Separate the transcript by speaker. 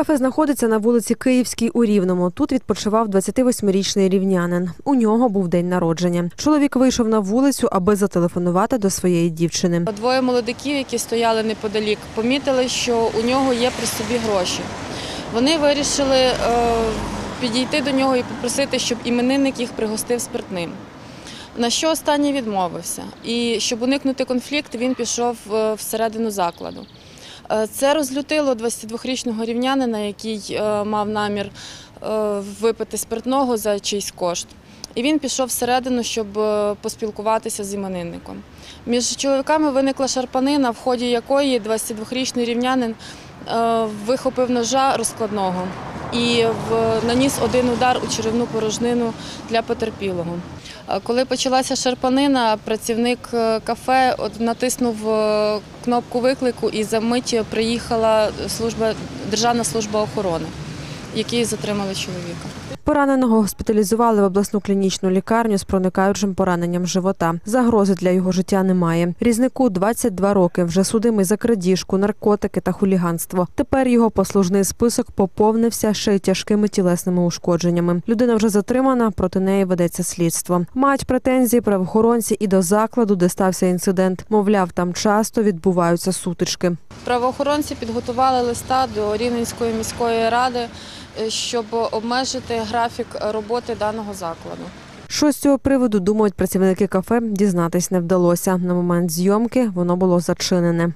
Speaker 1: Кафе знаходиться на вулиці Київській у Рівному. Тут відпочивав 28-річний рівнянин. У нього був день народження. Чоловік вийшов на вулицю, аби зателефонувати до своєї дівчини.
Speaker 2: Двоє молодиків, які стояли неподалік, помітили, що у нього є при собі гроші. Вони вирішили е, підійти до нього і попросити, щоб іменинник їх пригостив спиртним. На що останній відмовився. І щоб уникнути конфлікту, він пішов е, всередину закладу. Е, Це розлютило 22-річного рівнянина, який е, мав намір е, випити спиртного за чийсь кошт. І він пішов всередину, щоб поспілкуватися з іменинником. Між чоловіками виникла шарпанина, в ході якої 22-річний рівнянин вихопив ножа розкладного і наніс один удар у черевну порожнину для потерпілого. Е, Коли почалася шарпанина, працівник е, кафе натиснув е, кнопку виклику і за мить приїхала служба, Державна служба охорони, які затримали чоловіка.
Speaker 1: Пораненого госпіталізували в обласну клінічну лікарню з проникаючим пораненням живота. Загрози для його життя немає. Різнику 22 роки. Вже судимий за крадіжку, наркотики та хуліганство. Тепер його послужний список поповнився ще й тяжкими тілесними ушкодженнями. Людина вже затримана, проти неї ведеться слідство. Мають претензії правоохоронці і до закладу, де стався інцидент. Мовляв, там часто відбуваються сутички.
Speaker 2: Правоохоронці підготували листа до Рівненської міської ради, щоб обмежити графік роботи даного закладу.
Speaker 1: Що з цього приводу думають працівники кафе, дізнатись не вдалося. На момент зйомки воно було зачинене.